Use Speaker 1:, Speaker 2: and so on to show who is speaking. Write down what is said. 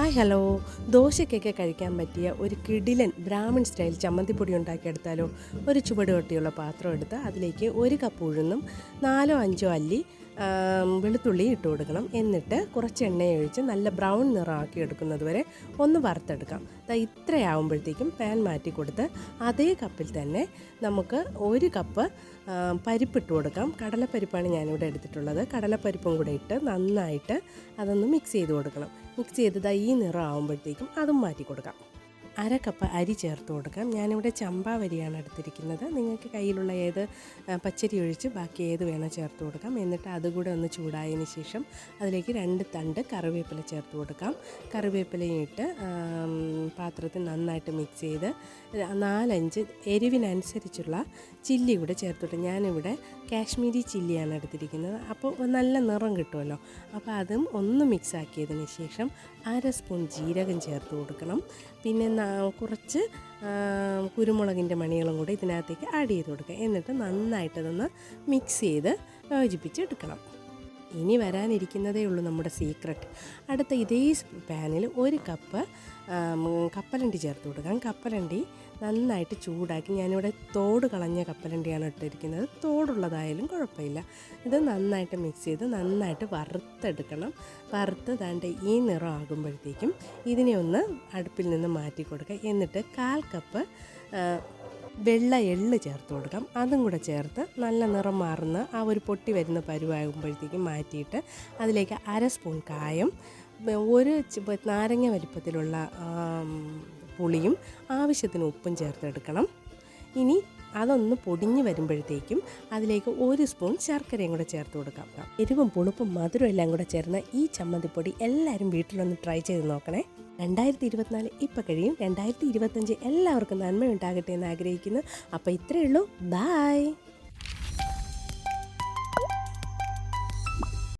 Speaker 1: Hi hello. ദോശയ്ക്കൊക്കെ കഴിക്കാൻ പറ്റിയ ഒരു കിടിലൻ ബ്രാഹ്മൺ സ്റ്റൈൽ ചമ്മന്തിപ്പൊടി ഉണ്ടാക്കിയെടുത്താലോ? ഒരു ചുവട് കൊട്ടിയുള്ള പാത്രം എടുത്ത് അതിലേക്ക് ഒരു കപ്പ് ഉഴുന്നും നാലോ അഞ്ചോ അല്ലി വെളുത്തുള്ളി ഇട്ട് കൊടുക്കണം. എന്നിട്ട് കുറച്ച് എണ്ണ ഒഴിച്ച് നല്ല ബ്രൗൺ നിറമാക്കി എടുക്കുന്നത് വരെ ഒന്ന് വറുത്തെടുക്കാം. ഇത്രയാവുമ്പോഴത്തേക്കും പാൻ മാറ്റി കൊടുത്ത് അതേ കപ്പിൽ തന്നെ നമുക്ക് ഒരു കപ്പ് പരിപ്പ് പരിപ്പിട്ട് കൊടുക്കാം. കടലപ്പരിപ്പാണ് ഞാനിവിടെ എടുത്തിട്ടുള്ളത്. കടലപ്പരിപ്പും കൂടെ ഇട്ട് നന്നായിട്ട് അതൊന്ന് മിക്സ് ചെയ്ത് കൊടുക്കണം. മിക്സ് ചെയ്ത് ദാ ഈ നിറം ആകുമ്പോഴത്തേക്കും അതും മാറ്റി കൊടുക്കാം. അര കപ്പ് അരി ചേർത്ത് കൊടുക്കാം. ഞാനിവിടെ ചമ്പാവരിയാണ് എടുത്തിരിക്കുന്നത്. നിങ്ങൾക്ക് കയ്യിലുള്ള ഏത് പച്ചരി ഒഴിച്ച് ബാക്കി ഏത് വേണോ ചേർത്ത് കൊടുക്കാം. എന്നിട്ട് അതുകൂടെ ഒന്ന് ചൂടായതിന് ശേഷം അതിലേക്ക് രണ്ട് തണ്ട് കറിവേപ്പില ചേർത്ത് കൊടുക്കാം. കറിവേപ്പിലയും ഇട്ട് പാത്രത്തിൽ നന്നായിട്ട് മിക്സ് ചെയ്ത് നാലഞ്ച് എരിവിനനുസരിച്ചുള്ള ചില്ലി കൂടെ ചേർത്തിട്ട് ഞാനിവിടെ കാശ്മീരി ചില്ലിയാണ് എടുത്തിരിക്കുന്നത്. അപ്പോൾ നല്ല നിറം കിട്ടുമല്ലോ. അപ്പോൾ അതും ഒന്ന് മിക്സ് ആക്കിയതിന് ശേഷം അര സ്പൂൺ ജീരകം ചേർത്ത് കൊടുക്കണം. പിന്നെ കുറച്ച് കുരുമുളകിന്റെ മണികളും കൂടി ഇതിനകത്തേക്ക് ആഡ് ചെയ്ത് കൊടുക്കുക. എന്നിട്ട് നന്നായിട്ടതൊന്ന് മിക്സ് ചെയ്ത് യോജിപ്പിച്ചെടുക്കണം ഇനി വരാനിരിക്കുന്നതേ ഉള്ളൂ നമ്മുടെ സീക്രട്ട് അടുത്ത ഇതേ പാനിൽ ഒരു കപ്പ് കപ്പലണ്ടി ചേർത്ത് കൊടുക്കാം. കപ്പലണ്ടി നന്നായിട്ട് ചൂടാക്കി ഞാനിവിടെ തോട് കളഞ്ഞ കപ്പലണ്ടിയാണ് ഇട്ടിരിക്കുന്നത്. തോടുള്ളതായാലും കുഴപ്പമില്ല. ഇത് നന്നായിട്ട് മിക്സ് ചെയ്ത് നന്നായിട്ട് വറുത്തെടുക്കണം. വറുത്ത് താണ്ട് ഈ നിറം ആകുമ്പോഴത്തേക്കും ഇതിനെ ഒന്ന് അടുപ്പിൽ നിന്ന് മാറ്റി കൊടുക്കുക. എന്നിട്ട് കാൽ കപ്പ് വെള്ള എള്ള് ചേർത്ത് കൊടുക്കാം. അതും കൂടെ ചേർത്ത് നല്ല നിറം മാറുന്ന ആ ഒരു പൊട്ടി വരുന്ന പരുവാകുമ്പോഴത്തേക്കും മാറ്റിയിട്ട് അതിലേക്ക് അര സ്പൂൺ കായം ഒരു നാരങ്ങ വലിപ്പത്തിലുള്ള പുളിയും ആവശ്യത്തിന് ഉപ്പും ചേർത്തെടുക്കണം. ഇനി അതൊന്ന് പൊടിഞ്ഞ് വരുമ്പോഴത്തേക്കും അതിലേക്ക് ഒരു സ്പൂൺ ശർക്കരയും കൂടെ ചേർത്ത് കൊടുക്കാം. എരിവും പുളിപ്പും മധുരവും എല്ലാം കൂടെ ചേർന്ന ഈ ചമ്മന്തിപ്പൊടി എല്ലാവരും വീട്ടിലൊന്ന് ട്രൈ ചെയ്ത് നോക്കണേ. രണ്ടായിരത്തി ഇരുപത്തിനാല് ഇപ്പം കഴിയും. രണ്ടായിരത്തി ഇരുപത്തഞ്ച് എല്ലാവർക്കും നന്മയുണ്ടാകട്ടെ എന്ന് ആഗ്രഹിക്കുന്നു. അപ്പോൾ ഇത്രയേ ഉള്ളൂ. ബായ്